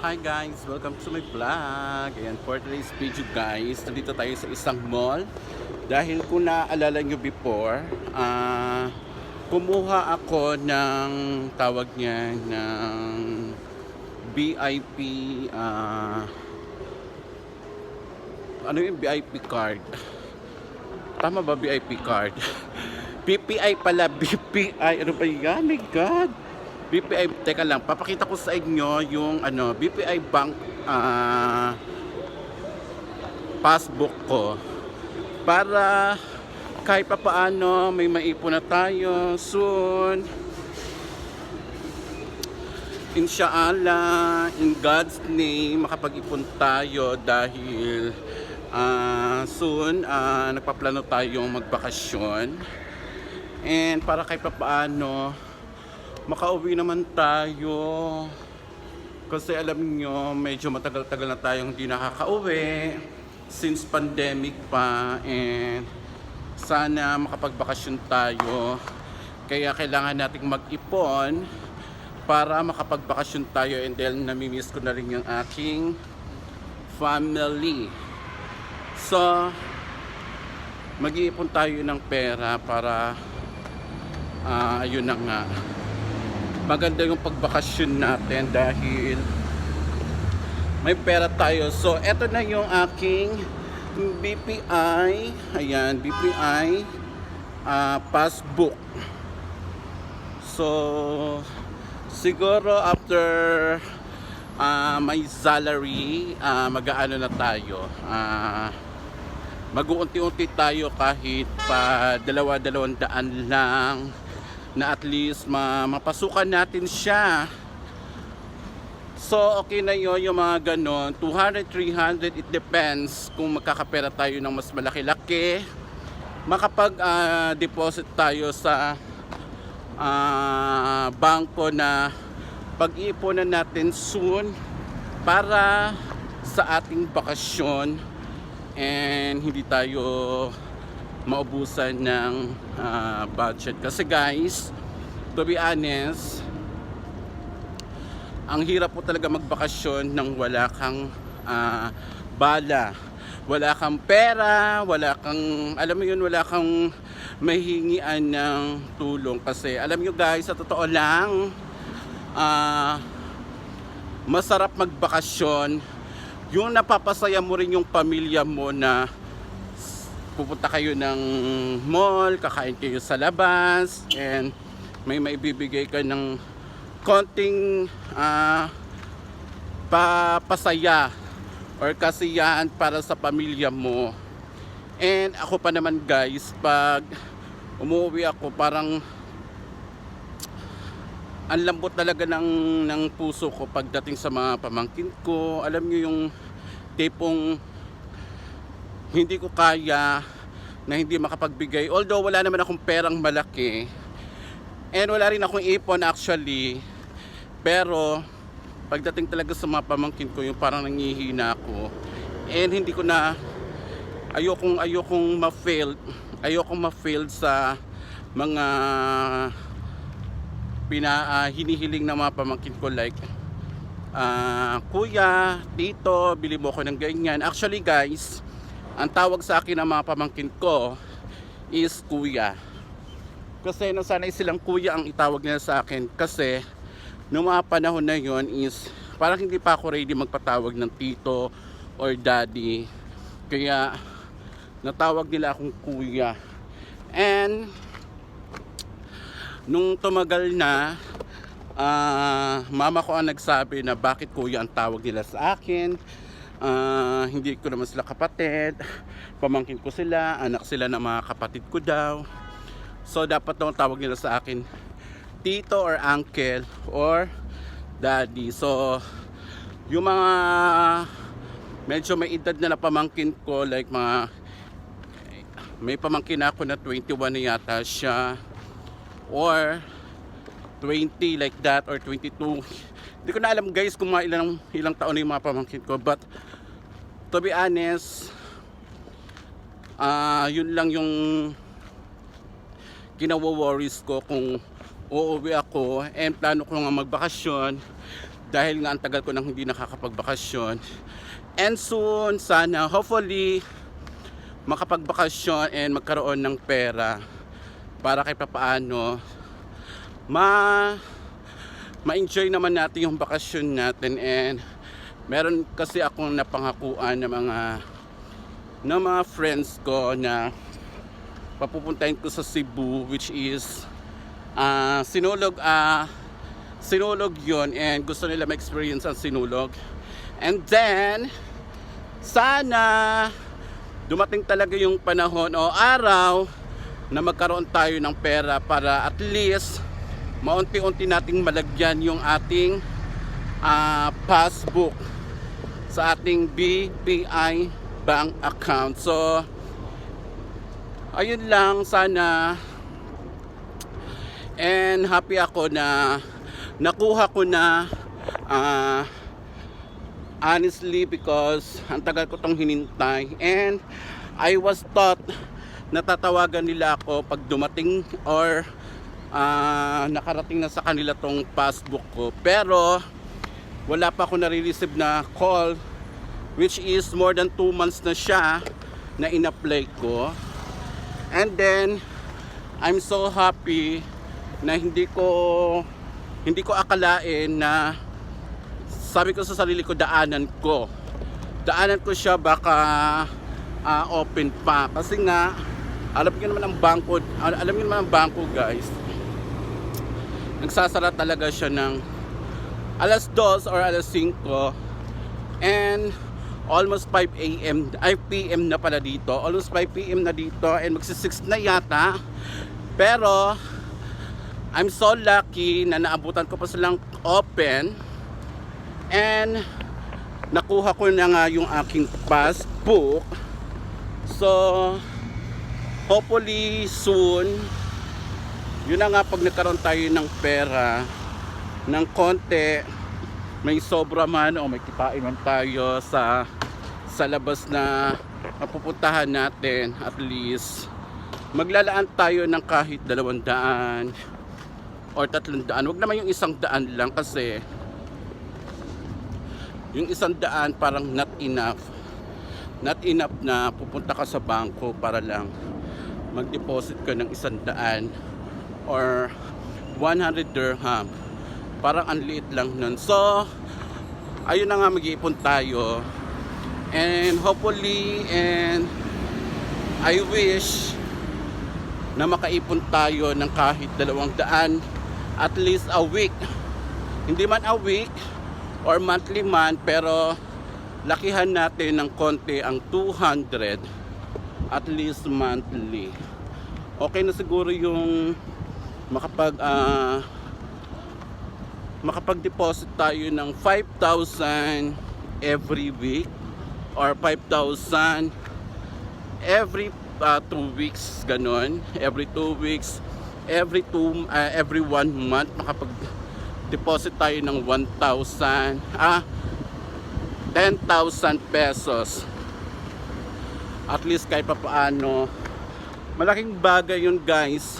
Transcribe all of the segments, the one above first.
Hi guys! Welcome to my vlog! Ayan, for today's video guys, nandito tayo sa isang mall. Dahil kung naaalala nyo before, ah, kumuha ako ng tawag niya ng VIP ah, ano yung VIP card? Tama ba VIP card? BPI pala, BPI. Ano ba yan? My God! BPI, teka lang, papakita ko sa inyo yung ano, BPI bank ah, passbook ko para kahit pa paano may maipon na tayo soon. Inshallah, in God's name, makapag-ipon tayo dahil ah, soon ah, nagpaplano tayong magbakasyon. And para kahit pa paano, makauwi naman tayo. Kasi alam nyo, medyo matagal-tagal na tayong hindi nakakauwi since pandemic pa and sana makapagbakasyon tayo. Kaya kailangan nating mag-ipon para makapagbakasyon tayo and then namimiss ko na rin yung aking family. So, mag-iipon tayo ng pera para ah ayun na nga maganda yung pagbakasyon natin dahil may pera tayo. So, eto na yung aking BPI. Ayan, BPI ah, passbook. So, siguro after ah, my salary, ah, mag-aano na tayo. Ah, mag-uunti-unti tayo kahit pa dalawa-dalawang daan lang na at least ma mapasukan natin siya. So, okay na yun yung mga ganon. 200, 300, it depends kung magkakapera tayo ng mas malaki-laki. Makapag-deposit tayo sa ah, bangko na pag-iipunan natin soon para sa ating bakasyon and hindi tayo maubusan ng ah, budget. Kasi guys, to be honest, ang hirap po talaga magbakasyon nang wala kang ah, bala. Wala kang pera, wala kang, alam mo yun, wala kang mahingian ng tulong. Kasi alam nyo guys, sa totoo lang, ah, masarap magbakasyon yung napapasaya mo rin yung pamilya mo na pupunta kayo ng mall, kakain kayo sa labas, and may maibibigay ka ng konting ah, papasaya or kasiyahan para sa pamilya mo. And ako pa naman guys, pag umuwi ako parang ang lambot talaga ng, ng puso ko pagdating sa mga pamangkin ko. Alam niyo yung tipong hindi ko kaya na hindi makapagbigay. Although wala naman akong perang malaki. And wala rin akong ipon actually. Pero pagdating talaga sa mga pamangkin ko, yung parang nangihina ako. And hindi ko na ayokong ayokong ma-fail. Ayokong ma-fail sa mga pina ah, hinihiling ng mga pamangkin ko like ah, kuya, tito, bili mo ko ng ganyan. Actually guys, ang tawag sa akin ng mga pamangkin ko is kuya. Kasi nasanay silang kuya ang itawag nila sa akin kasi noong mga panahon na yon is parang hindi pa ako ready magpatawag ng tito or daddy. Kaya natawag nila akong kuya. And nung tumagal na ah, mama ko ang nagsabi na bakit kuya ang tawag nila sa akin Ah, hindi ko naman sila kapatid. Pamangkin ko sila anak sila ng mga kapatid ko daw. So dapat daw tawag nila sa akin tito or uncle or daddy. So yung mga medyo may edad na na pamangkin ko like mga may pamangkin ako na 21 na yata siya or 20 like that or 22 hindi ko na alam guys kung mga ilang, ilang taon na yung mga pamangkin ko but to be honest ah yun lang yung kinawo-worries ko kung uuwi ako and plano ko nga magbakasyon dahil nga ang tagal ko nang hindi nakakapagbakasyon. And soon, sana, hopefully, makapagbakasyon and magkaroon ng pera para kay papaano ma ma-enjoy naman natin yung bakasyon natin and meron kasi akong napangakuan ng mga ng mga friends ko na papupuntahin ko sa Cebu which is ah sinulog ah sinulog yon and gusto nila ma-experience ang sinulog. And then sana dumating talaga yung panahon o araw na magkaroon tayo ng pera para at least maunti-unti nating malagyan yung ating ah, passbook sa ating BPI bank account. So, ayun lang sana and happy ako na nakuha ko na ah, honestly because ang tagal ko tong hinintay and I was taught natatawagan nila ako pag dumating or ah, nakarating na sa kanila tong passbook ko. Pero wala pa ako nare-receive na call which is more than 2 months na siya na in-apply ko. And then I'm so happy na hindi ko hindi ko akalain na sabi ko sa sarili ko daanan ko. Daanan ko siya baka ah, open pa. Kasi nga alam niyo naman ang bangko al- alam niyo naman ang bangko guys nagsasara talaga siya ng alas 2 or alas 5 and almost 5 a.m. ay p.m. na pala dito almost 5 p.m. na dito and magsi 6 na yata pero I'm so lucky na naabutan ko pa silang open and nakuha ko na nga yung aking passbook so hopefully soon yun na nga pag nagkaroon tayo ng pera ng konti may sobra man o may kitain man tayo sa sa labas na mapupuntahan natin at least maglalaan tayo ng kahit dalawang daan or tatlong daan. Huwag naman yung isang daan lang kasi yung isang daan parang not enough. Not enough na pupunta ka sa bangko para lang mag-deposit ka ng isang daan or 100 dirham. Parang ang liit lang nun. So, ayun na nga mag-iipon tayo. And hopefully and I wish na makaipon tayo ng kahit dalawang daan at least a week. Hindi man a week or monthly man pero lakihan natin ng konti ang 200 at least monthly. Okay na siguro yung makapag ah, makapag-deposit tayo ng 5,000 every week or 5,000 every uh, weeks ganon every two weeks every two uh, every one month makapag deposit tayo ng 1,000 ah 10,000 pesos. At least kahit papaano malaking bagay yun guys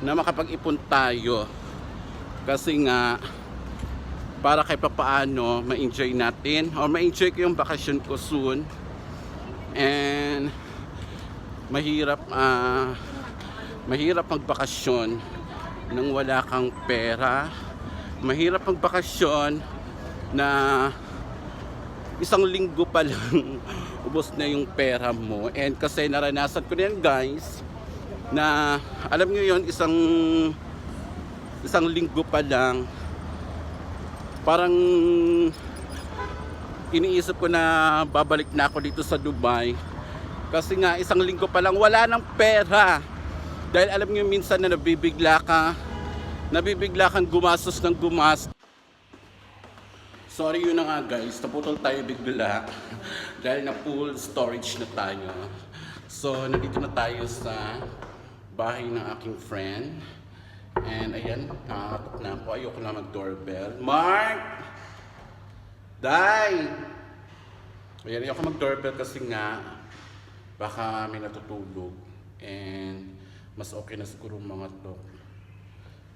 na makapag-ipon tayo. Kasi nga para kay papaano ma-enjoy natin or ma-enjoy ko yung bakasyon ko soon. And mahirap ah mahirap magbakasyon nang wala kang pera. Mahirap magbakasyon na isang linggo pa lang ubos na yung pera mo. And kasi naranasan ko na yan guys na alam nyo yon isang isang linggo pa lang parang iniisip ko na babalik na ako dito sa Dubai. Kasi nga isang linggo pa lang wala ng pera. Dahil alam niyo minsan na nabibigla ka nabibigla kang gumastos ng gumastos Sorry yun na nga guys, naputol tayo bigla. Dahil na full storage na tayo. So, nandito na tayo sa bahay ng aking friend. And ayan, nakakatok na ako. Ayoko na mag-doorbell. Mark! Day! Ayan, ayoko mag-doorbell kasi nga baka may natutulog. And mas okay na siguro mga to.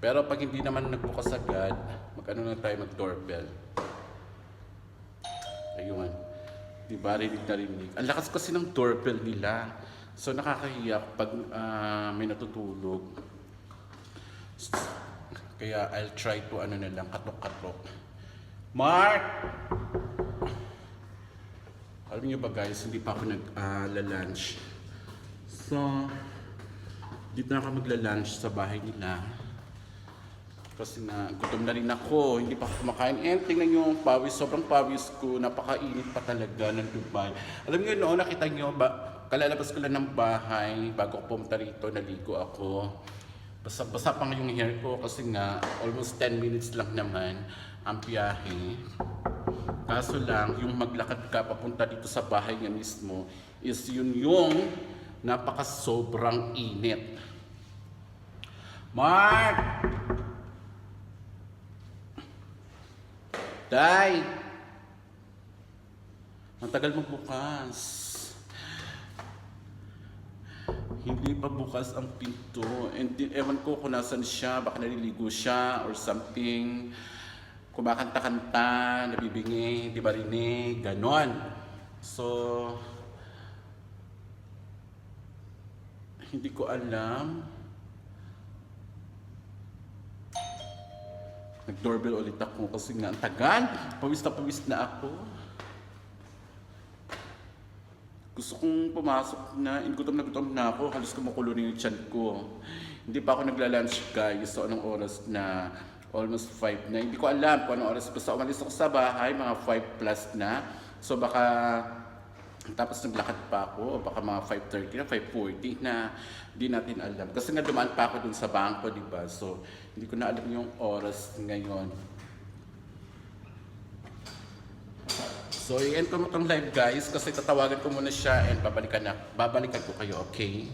Pero pag hindi naman nagbukas agad, mag-ano na tayo mag-doorbell. Ayun. Di ba, rinig na rinig. Ang lakas kasi ng doorbell nila. So nakakahiya pag ah, may natutulog. Kaya I'll try to ano na lang, katok-katok. Mark! Alam niyo ba guys, hindi pa ako nag-lunch. so, dito na ako magla-lunch sa bahay nila. Kasi na, gutom na rin ako, hindi pa ako kumakain. And tingnan niyo yung pawis, sobrang pawis ko, napakainit pa talaga ng Dubai. Alam niyo noon, nakita niyo, ba, kalalabas ko lang ng bahay, bago ako pumunta rito, naligo ako. Basa-basa pa yung hair ko kasi nga, almost 10 minutes lang naman ang biyahe. Kaso lang, yung maglakad ka papunta dito sa bahay niya mismo, is yun yung napaka-sobrang init. Mark! Day! Ang tagal mo bukas. Hindi pa bukas ang pinto. And di, ewan ko kung nasan siya, baka naliligo siya or something. Kumakanta-kanta, nabibingi, di ba rinig, ganon. So, hindi ko alam. Nag-doorbell ulit ako kasi nga ang tagal. Pawis na pawis na ako. Gusto kong pumasok na, gutom na gutom na ako, halos kumukulo na yung tiyan ko. Hindi pa ako nagla-lunch guys, so anong oras na? Almost 5 na. Hindi ko alam kung anong oras. Basta umalis ako sa bahay, mga 5 plus na. So baka, tapos naglakad pa ako, baka mga 5.30 na, 5.40 na, hindi natin alam. Kasi nga dumaan pa ako dun sa bangko, di ba? So, hindi ko na alam yung oras ngayon. So, i-end ko mo live guys kasi tatawagan ko muna siya and babalikan na, babalikan ko kayo, okay?